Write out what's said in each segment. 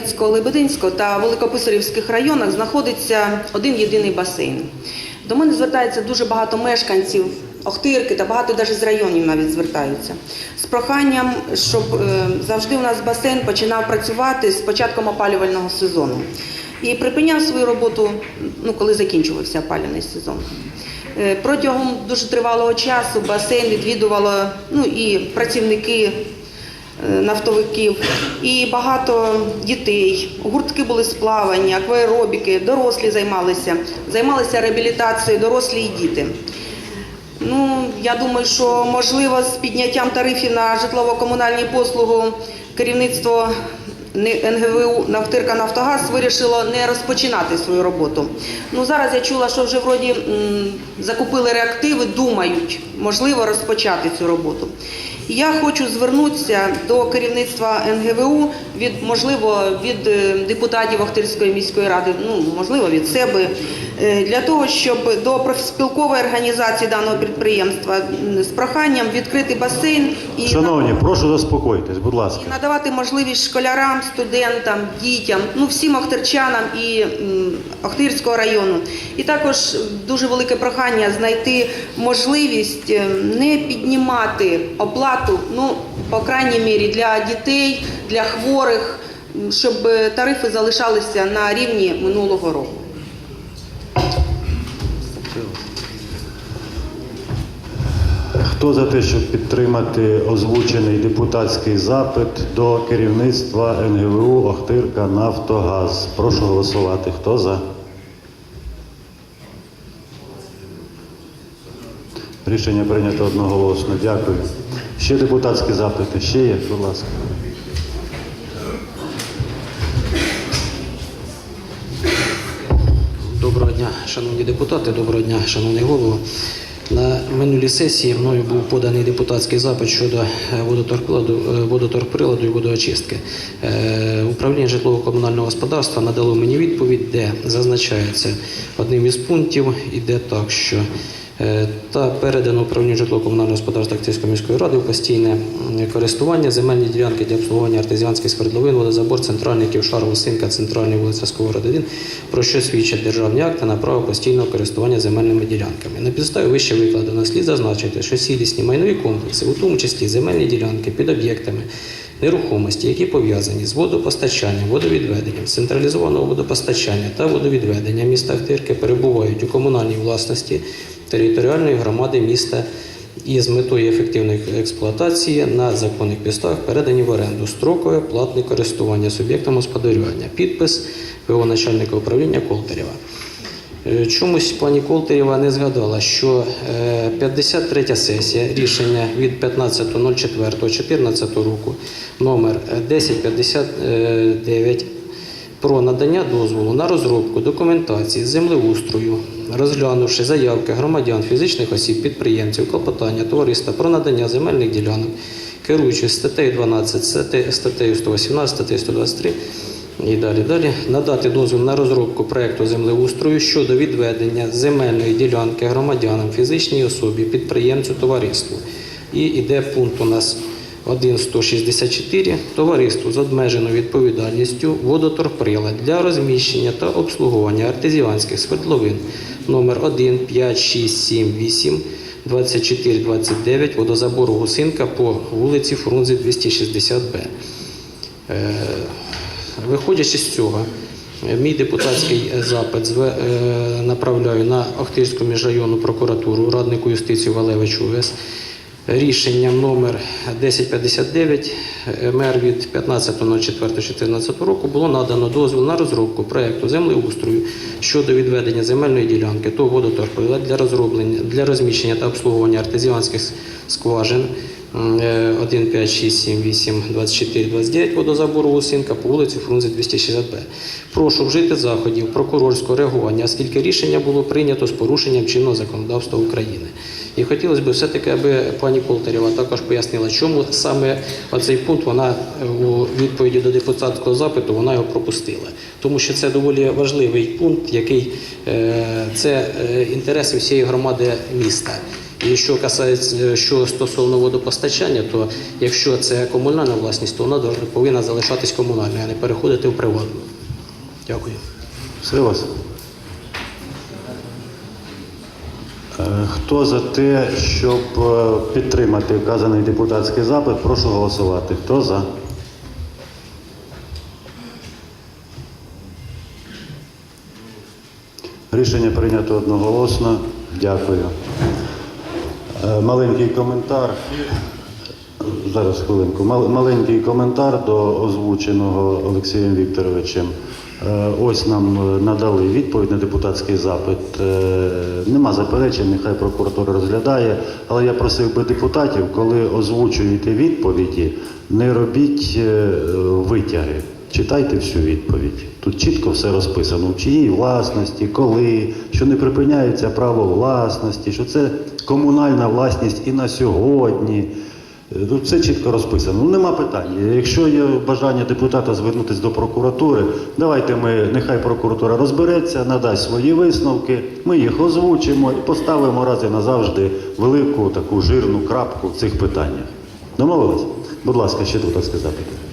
Донецького, Лебединського та Великописарівських районах знаходиться один єдиний басейн. До мене звертається дуже багато мешканців Охтирки та багато навіть з районів навіть звертаються з проханням, щоб е, завжди у нас басейн починав працювати з початком опалювального сезону і припиняв свою роботу, ну коли закінчувався опалювальний сезон. Е, Протягом дуже тривалого часу басейн відвідувало ну і працівники нафтовиків, і багато дітей. Гуртки були сплавані, акваеробіки, дорослі займалися, займалися реабілітацією, дорослі і діти. Ну, я думаю, що можливо з підняттям тарифів на житлово-комунальні послуги керівництво НГВУ Нафтирка Нафтогаз вирішило не розпочинати свою роботу. Ну зараз я чула, що вже вроді закупили реактиви, думають, можливо, розпочати цю роботу. І Я хочу звернутися до керівництва НГВУ від можливо від е, депутатів Охтирської міської ради, ну можливо від себе, для того, щоб до профспілкової організації даного підприємства з проханням відкрити басейн і Шановні, прошу заспокойтесь, будь ласка. і надавати можливість школярам, студентам, дітям, ну всім охтирчанам і Охтирського району. І також дуже велике прохання знайти можливість е, не піднімати оплату, ну по крайній мірі для дітей, для хворих, щоб е, тарифи залишалися на рівні минулого року. Хто за те, щоб підтримати озвучений депутатський запит до керівництва НГВУ Охтирка Нафтогаз? Прошу голосувати. Хто за? Рішення прийнято одноголосно. Дякую. Ще депутатські запити. Ще є, будь ласка. Доброго дня, шановні депутати, доброго дня, шановний голово. На минулій сесії мною був поданий депутатський запит щодо е, водоторприладу, е, водоторприладу і водоочистки. Е, Управління житлово-комунального господарства надало мені відповідь, де зазначається одним із пунктів, іде так, що та передано управлінню житлово-комунального господарства Активської міської ради у постійне користування земельні ділянки для обслуговування артезіанських свердловин, водозабор, центральний ківшар, Лосинка, центральний вулиця Сковорода 1, про що свідчать державні акти на право постійного користування земельними ділянками. На підставі вище викладено слід зазначити, що цілісні майнові комплекси, у тому числі земельні ділянки під об'єктами нерухомості, які пов'язані з водопостачанням, водовідведенням, централізованого водопостачання та водовідведення міста Ахтирки перебувають у комунальній власності територіальної громади міста і з метою ефективної експлуатації на законних підставах передані в оренду строкове платне користування суб'єктом господарювання. Підпис ВО начальника управління Колтарєва. Е, Чомусь пані Колтарєва не згадала, що е, 53 сесія рішення від 15.04.14 року номер 1059 про надання дозволу на розробку документації землеустрою, розглянувши заявки громадян, фізичних осіб, підприємців, клопотання товариства про надання земельних ділянок, керуючись статтею 12, статте- статтею 118, статтею 123 і далі далі надати дозвіл на розробку проекту землеустрою щодо відведення земельної ділянки громадянам, фізичній особі, підприємцю, товариству. І йде пункт у нас 1.164 товариству з обмеженою відповідальністю водоторприлад для розміщення та обслуговування артезіанських свердловин номер 1, 5, 6, 7, 8, 24, 29 водозабору Гусинка по вулиці Фрунзе 260Б. Е, Виходячи з цього, мій депутатський запит е, направляю на Охтирську міжрайонну прокуратуру раднику юстиції Валевичу УВС. Рішенням номер 1059 е, МР від 15.04.14 року було надано дозвіл на розробку проекту землеустрою щодо відведення земельної ділянки того водоторпила для розроблення для розміщення та обслуговування артезіанських скважин м, е, 1, 5, 6, 7, 8, 24, 29 водозабору Лосинка по вулиці Фрунзе 260Б. Прошу вжити заходів прокурорського реагування, оскільки рішення було прийнято з порушенням чинного законодавства України. І хотілося б все-таки, аби пані Колтарєва також пояснила, чому саме оцей пункт вона е, у відповіді до депутатського запиту вона його пропустила. Тому що це доволі важливий пункт, який е, це е, інтереси всієї громади міста. І що касається, що стосовно водопостачання, то якщо це комунальна власність, то вона повинна залишатись комунальною, а не переходити в приватну. Дякую. Все вас? Хто за те, щоб е, підтримати вказаний депутатський запит, прошу голосувати. Хто за? Рішення прийнято одноголосно. Дякую. Е, Маленький коментар. Зараз хвилинку. Мал- Маленький коментар до озвученого Олексієм Вікторовичем. Е, Ось нам е, надали відповідь на депутатський запит. Е, Нема заперечень, нехай прокуратура розглядає. Але я просив би депутатів, коли озвучуєте відповіді, не робіть витяги. Читайте всю відповідь. Тут чітко все розписано, в чиїй власності, коли, що не припиняється право власності, що це комунальна власність і на сьогодні. Тут все чітко розписано. Ну нема питань. Якщо є бажання депутата звернутися до прокуратури, давайте ми, нехай прокуратура розбереться, надасть свої висновки, ми їх озвучимо і поставимо раз і назавжди велику таку жирну крапку в цих питаннях. Домовились? Будь ласка, ще тут так Уважаемый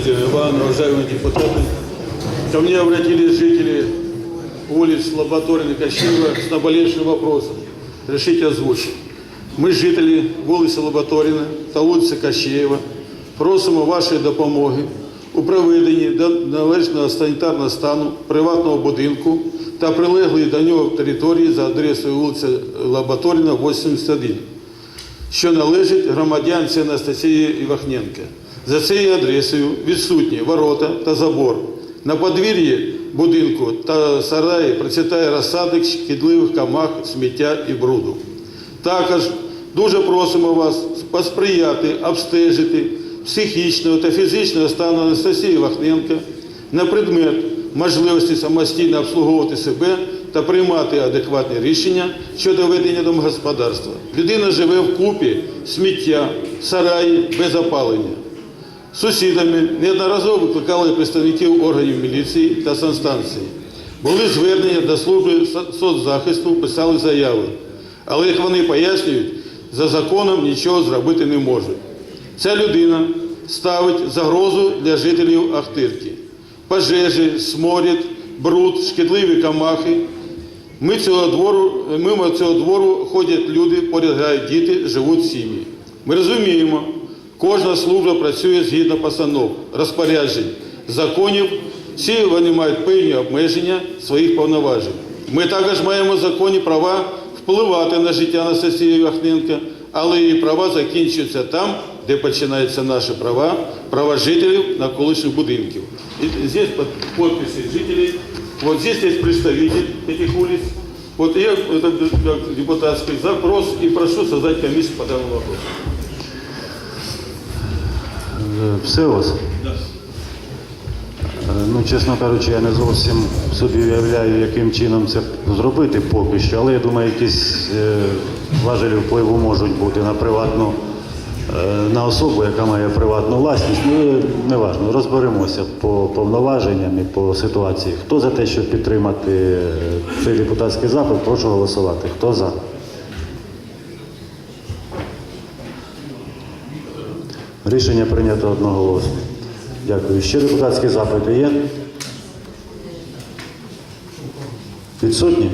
Ивановна, уважаемые депутаты, ко мне обратились жители улиц Лабаторина Кощеева с наболевшим вопросом. Решите озвучить. Ми, жителі вулиці Лабаторина та вулиці Кощеєва, просимо вашої допомоги у проведенні належного санітарного стану приватного будинку та прилеглої до нього території за адресою вулиця Лабаторина, 81 що належить громадянці Анастасії Івахненка. За цією адресою відсутні ворота та забор. На подвір'ї будинку та сараї процвітає розсадник шкідливих камах, сміття і бруду. Також дуже просимо вас посприяти, обстежити психічного та фізичного стану Анастасії Вахненка на предмет можливості самостійно обслуговувати себе та приймати адекватні рішення щодо ведення домогосподарства. Людина живе в купі сміття, сараї без опалення. Сусідами неодноразово викликали представників органів міліції та санстанції. Були звернення до служби соцзахисту, писали заяви. Але, як вони пояснюють, за законом нічого зробити не можуть. Ця людина ставить загрозу для жителів Ахтирки. Пожежі, сморід, бруд, шкідливі камахи. Ми цього двору, мимо цього двору ходять люди, поряд грають діти, живуть сім'ї. Ми розуміємо, кожна служба працює згідно постанов, розпоряджень, законів. Всі вони мають певні обмеження своїх повноважень. Ми також маємо законні права впливати на життя Анастасії Вахненка, але її права закінчуються там, де починаються наші права, права жителів навколишніх будинків. І здесь под подписи жителей, вот здесь есть представитель этих улиц. Вот я это как депутатский запрос и прошу создать комиссию по данному вопросу. Вас? Е, Ну, чесно кажучи, я не зовсім собі уявляю, яким чином це зробити поки що, але я думаю, якісь е, важелі впливу можуть бути на приватну, е, на особу, яка має приватну власність. Ну, не важливо, розберемося по повноваженням і по ситуації. Хто за те, щоб підтримати цей депутатський запит, прошу голосувати. Хто за? Рішення прийнято одноголосно. Дякую. Ще депутатські запити є? Відсутні?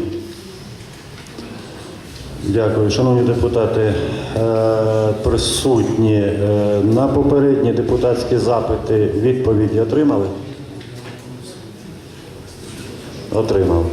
Дякую. Шановні депутати, е, присутні е, на попередні депутатські запити відповіді отримали? Отримав.